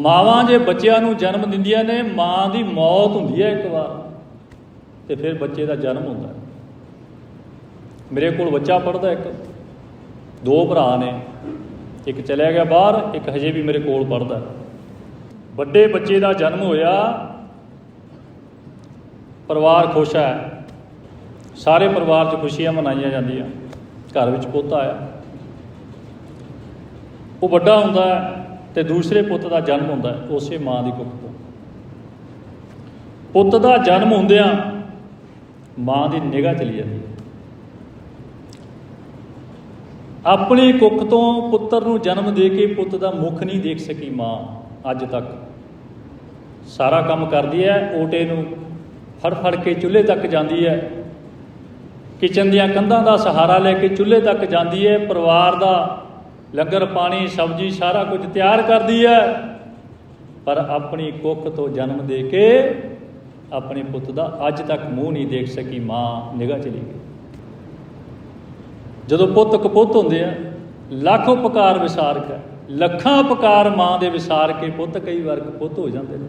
ਮਾਵਾਂ ਜੇ ਬੱਚਿਆਂ ਨੂੰ ਜਨਮ ਦਿੰਦੀਆਂ ਨੇ, ਮਾਂ ਦੀ ਮੌਤ ਹੁੰਦੀ ਹੈ ਇੱਕ ਵਾਰ, ਤੇ ਫਿਰ ਬੱਚੇ ਦਾ ਜਨਮ ਹੁੰਦਾ ਹੈ। ਮੇਰੇ ਕੋਲ ਬੱਚਾ ਪੜਦਾ ਇੱਕ, ਦੋ ਭਰਾ ਨੇ, ਇੱਕ ਚਲਿਆ ਗਿਆ ਬਾਹਰ, ਇੱਕ ਹਜੇ ਵੀ ਮੇਰੇ ਕੋਲ ਪੜਦਾ ਵੱਡੇ ਬੱਚੇ ਦਾ ਜਨਮ ਹੋਇਆ, ਪਰਿਵਾਰ ਖੁਸ਼ ਹੈ, ਸਾਰੇ ਪਰਿਵਾਰ 'ਚ ਖੁਸ਼ੀਆਂ ਮਨਾਈਆਂ ਜਾਂਦੀਆਂ, ਘਰ ਵਿੱਚ ਪੋਤਾ ਆਇਆ ਉਹ ਵੱਡਾ ਹੁੰਦਾ ਹੈ ਤੇ ਦੂਸਰੇ ਪੁੱਤ ਦਾ ਜਨਮ ਹੁੰਦਾ ਹੈ, ਉਸੇ ਮਾਂ ਦੀ ਕੁੱਖ ਤੋਂ। ਪੁੱਤ ਦਾ ਜਨਮ ਹੁੰਦਿਆਂ ਮਾਂ ਦੀ ਨਿਗਾਹ ਚਲੀ ਜਾਂਦੀ ਹੈ। ਆਪਣੀ ਕੁੱਖ ਤੋਂ ਪੁੱਤਰ ਨੂੰ ਜਨਮ ਦੇ ਕੇ ਪੁੱਤ ਦਾ ਮੁਖ ਨਹੀਂ ਦੇਖ ਸਕੀ ਮਾਂ ਅੱਜ ਤੱਕ। ਸਾਰਾ ਕੰਮ ਕਰਦੀ ਹੈ, ਓਟੇ ਨੂੰ ਫੜ ਫੜ ਕੇ ਚੁੱਲ੍ਹੇ ਤੱਕ ਜਾਂਦੀ ਹੈ। ਕਿਚਨ ਦੀਆਂ ਕੰਧਾਂ ਦਾ ਸਹਾਰਾ ਲੈ ਕੇ ਚੁੱਲ੍ਹੇ ਤੱਕ ਜਾਂਦੀ ਹੈ, ਪਰਿਵਾਰ ਦਾ ਲੰਗਰ, ਪਾਣੀ, ਸਬਜ਼ੀ ਸਾਰਾ ਕੁਝ ਤਿਆਰ ਕਰਦੀ ਹੈ ਪਰ ਆਪਣੀ ਕੁੱਖ ਤੋਂ ਜਨਮ ਦੇ ਕੇ ਆਪਣੇ ਪੁੱਤ ਦਾ ਅੱਜ ਤੱਕ ਮੂੰਹ ਨਹੀਂ ਦੇਖ ਸਕੀ, ਮਾਂ ਨਿਗਾਹ ਚਲੀ ਗਈ। ਜਦੋਂ ਪੁੱਤ ਕਪੁੱਤ ਹੁੰਦੇ ਆ, ਲੱਖ ਉਪਕਾਰ ਵਿਸਾਰਕ ਹੈ ਲੱਖਾਂ ਉਪਕਾਰ ਮਾਂ ਦੇ ਵਿਸਾਰ ਕੇ ਪੁੱਤ ਕਈ ਵਾਰ ਕਪੁੱਤ ਹੋ ਜਾਂਦੇ ਨੇ।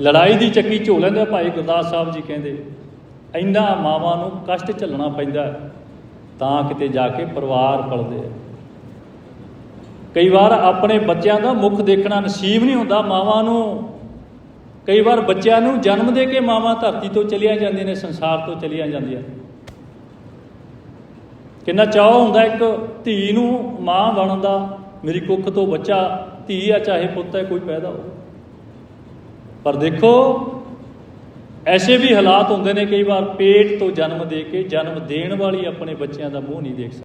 ਲੜਾਈ ਦੀ ਚੱਕੀ ਝੋ ਲੈਂਦੇ ਭਾਈ ਗੁਰਦਾਸ ਸਾਹਿਬ ਜੀ ਕਹਿੰਦੇ, ਇੰਨਾ ਮਾਵਾਂ ਨੂੰ ਕਸ਼ਟ ਝੱਲਣਾ ਪੈਂਦਾ। ਤਾਂ ਕਿਤੇ ਜਾ ਕੇ ਪਰਿਵਾਰ ਪਲਦੇ ਆ। ਕਈ ਵਾਰ ਆਪਣੇ ਬੱਚਿਆਂ ਦਾ ਮੁਖ ਦੇਖਣਾ ਨਸੀਬ ਨਹੀਂ ਹੁੰਦਾ, ਮਾਵਾਂ ਨੂੰ। ਕਈ ਵਾਰ ਬੱਚਿਆਂ ਨੂੰ ਜਨਮ ਦੇ ਕੇ ਮਾਵਾਂ ਧਰਤੀ ਤੋਂ ਚਲੀਆਂ ਜਾਂਦੀਆਂ ਨੇ, ਸੰਸਾਰ ਤੋਂ ਚਲੀਆਂ ਜਾਂਦੀਆਂ। ਕਿੰਨਾ ਚਾਹ ਹੁੰਦਾ ਇੱਕ ਧੀ ਨੂੰ ਮਾਂ ਬਣਨ ਦਾ, ਮੇਰੀ ਕੁੱਖ ਤੋਂ ਬੱਚਾ ਧੀ ਆ, ਚਾਹੇ ਪੁੱਤ ਹੈ, ਕੋਈ ਪੈਦਾ ਹੋ ਪਰ ਦੇਖੋ ਐਸੇ ਵੀ ਹਾਲਾਤ ਹੁੰਦੇ ਨੇ ਕਈ ਵਾਰ ਪੇਟ ਤੋਂ ਜਨਮ ਦੇ ਕੇ ਜਨਮ ਦੇਣ ਵਾਲੀ ਆਪਣੇ ਬੱਚਿਆਂ ਦਾ ਮੂੰਹ ਨਹੀਂ ਦੇਖ ਸਕਦੀ।